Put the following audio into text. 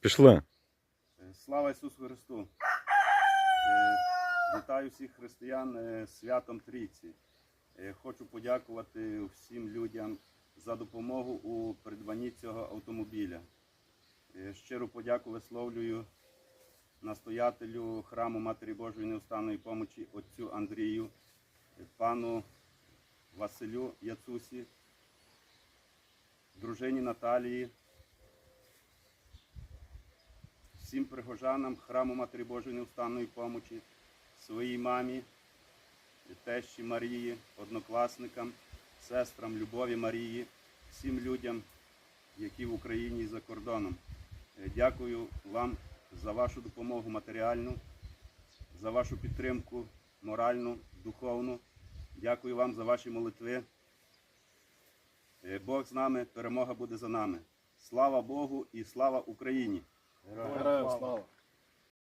Пішли. Слава Ісусу Христу! Е, Вітаю всіх християн е, святом Трійці. Е, Хочу подякувати всім людям за допомогу у придбанні цього автомобіля. Щиру подяку висловлюю настоятелю храму Матері Божої Неустанної помочі отцю Андрію, пану Василю Яцусі, дружині Наталії, всім прихожанам храму Матері Божої Невстанної помочі, своїй мамі, тещі Марії, однокласникам, сестрам Любові Марії, всім людям, які в Україні і за кордоном. Е, Дякую вам за вашу допомогу матеріальну, за вашу підтримку моральну, духовну. Дякую вам за ваші молитви. Е, Бог з нами, перемога буде за нами. Слава Богу і слава Україні! Героям!